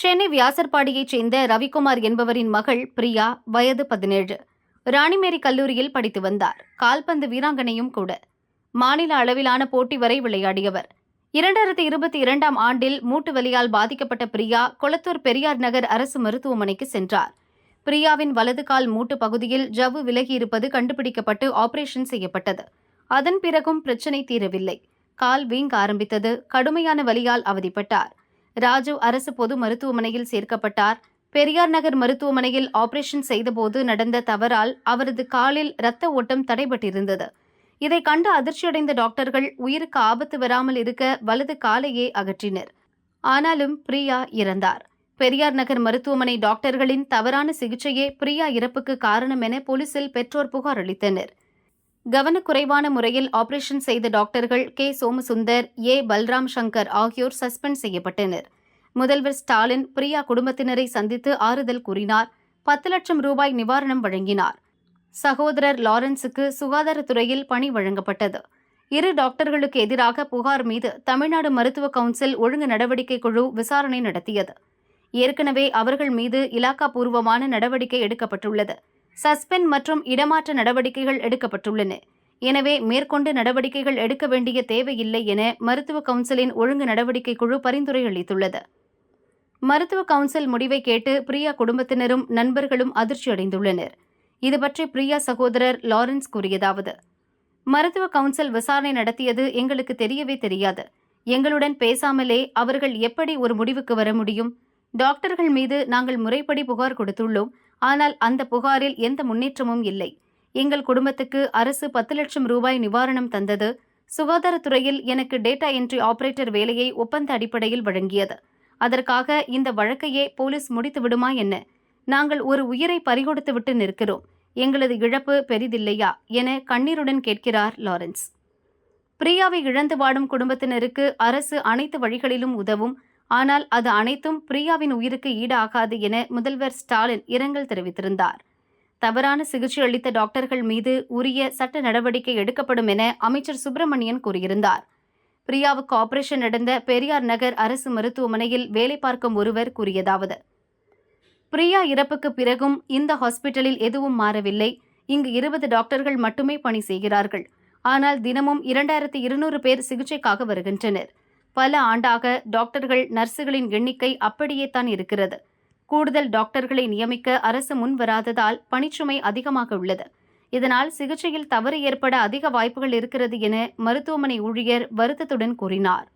சென்னை வியாசர்பாடியைச் சேர்ந்த ரவிக்குமார் என்பவரின் மகள் பிரியா வயது பதினேழு. ராணிமேரி கல்லூரியில் படித்து வந்தார். கால்பந்து வீராங்கனையும் கூட. மாநில அளவிலான போட்டி வரை விளையாடியவர். இரண்டாயிரத்தி இருபத்தி இரண்டாம் ஆண்டில் மூட்டு வலியால் பாதிக்கப்பட்ட பிரியா கொளத்தூர் பெரியார் நகர் அரசு மருத்துவமனைக்கு சென்றார். பிரியாவின் வலது கால் மூட்டு பகுதியில் ஜவ்வு விலகி இருப்பது கண்டுபிடிக்கப்பட்டு ஆபரேஷன் செய்யப்பட்டது. அதன் பிறகும் பிரச்சனை தீரவில்லை. கால் வீங்க ஆரம்பித்தது. கடுமையான வலியால் அவதிப்பட்டார். ராஜு அரசு பொது மருத்துவமனையில் சேர்க்கப்பட்டார். பெரியார் நகர் மருத்துவமனையில் ஆபரேஷன் செய்தபோது நடந்த தவறால் அவரது காலில் இரத்த ஓட்டம் தடைபட்டிருந்தது. இதை கண்டு அதிர்ச்சியடைந்த டாக்டர்கள் உயிருக்கு ஆபத்து வராமல் இருக்க வலது காலையே அகற்றினர். ஆனாலும் பிரியா இறந்தார். பெரியார் நகர் மருத்துவமனை டாக்டர்களின் தவறான சிகிச்சையே பிரியா இறப்புக்கு காரணம் என போலீசில் பெற்றோர் புகார் அளித்தனர். கவனக்குறைவான முறையில் ஆபரேஷன் செய்த doctors K. Somasundar A. Balram Shankar ஆகியோர் சஸ்பெண்ட் செய்யப்பட்டனர். முதல்வர் ஸ்டாலின் பிரியா குடும்பத்தினரை சந்தித்து ஆறுதல் கூறினார். பத்து லட்சம் ரூபாய் நிவாரணம் வழங்கினார். சகோதரர் லாரன்ஸுக்கு சுகாதாரத்துறையில் பணி வழங்கப்பட்டது. இரு டாக்டர்களுக்கு எதிராக புகார் மீது தமிழ்நாடு மருத்துவ கவுன்சில் ஒழுங்கு நடவடிக்கை குழு விசாரணை நடத்தியது. ஏற்கனவே அவர்கள் மீது இலாக்கா பூர்வமான நடவடிக்கை எடுக்கப்பட்டுள்ளது. சஸ்பெண்ட் மற்றும் இடமாற்ற நடவடிக்கைகள் எடுக்கப்பட்டுள்ளன. எனவே மேற்கொண்டு நடவடிக்கைகள் எடுக்க வேண்டிய தேவையில்லை என மருத்துவ கவுன்சிலின் ஒழுங்கு நடவடிக்கை குழு பரிந்துரை அளித்துள்ளது. மருத்துவ கவுன்சில் முடிவை கேட்டு பிரியா குடும்பத்தினரும் நண்பர்களும் அதிர்ச்சியடைந்துள்ளனர் இதுபற்றி பிரியா சகோதரர் லாரன்ஸ் கூறியதாவது மருத்துவ கவுன்சில் விசாரணை நடத்தியது எங்களுக்கு தெரியவே தெரியாது. எங்களுடன் பேசாமலே அவர்கள் எப்படி ஒரு முடிவுக்கு வர முடியும்? டாக்டர்கள் மீது நாங்கள் முறைப்படி புகார் கொடுத்துள்ளோம். ஆனால் அந்த புகாரில் எந்த முன்னேற்றமும் இல்லை. எங்கள் குடும்பத்துக்கு அரசு பத்து லட்சம் ரூபாய் நிவாரணம் தந்தது. சுகாதாரத்துறையில் எனக்கு டேட்டா என்ட்ரி ஆபரேட்டர் வேலையை ஒப்பந்த அடிப்படையில் வழங்கியது. அதற்காக இந்த வழக்கையே போலீஸ் முடித்து விடுமா என்ன? நாங்கள் ஒரு உயிரை பறிகொடுத்து விட்டு நிற்கிறோம். எங்களது இழப்பு பெரிதில்லையா? என கண்ணீருடன் கேட்கிறார் லாரன்ஸ். பிரியாவை இழந்து வாடும் குடும்பத்தினருக்கு அரசு அனைத்து வழிகளிலும் உதவும். ஆனால் அது அனைத்தும் பிரியாவின் உயிருக்கு ஈடாகாது என முதல்வர் ஸ்டாலின் இரங்கல் தெரிவித்திருந்தார். தவறான சிகிச்சை அளித்த டாக்டர்கள் மீது உரிய சட்ட நடவடிக்கை எடுக்கப்படும் என அமைச்சர் சுப்பிரமணியன் கூறியிருந்தார். பிரியாவுக்கு ஆபரேஷன் நடந்த பெரியார் நகர் அரசு மருத்துவமனையில் வேலை பார்க்கும் ஒருவர் கூறியதாவது பிரியா இறப்புக்கு பிறகும் இந்த ஹாஸ்பிட்டலில் எதுவும் மாறவில்லை. இங்கு இருபது டாக்டர்கள் மட்டுமே பணி செய்கிறார்கள். ஆனால் தினமும் இரண்டாயிரத்தி இருநூறு பேர் சிகிச்சைக்காக வருகின்றனர். பல ஆண்டாக டாக்டர்கள் நர்ஸுகளின் எண்ணிக்கை அப்படியே தான் இருக்கிறது. கூடுதல் டாக்டர்களை நியமிக்க அரசு முன்வராததால் பணிச்சுமை அதிகமாக உள்ளது. இதனால் சிகிச்சையில் தவறு ஏற்பட அதிக வாய்ப்புகள் இருக்கிறது என மருத்துவமனை ஊழியர் வருத்தத்துடன் கூறினார்.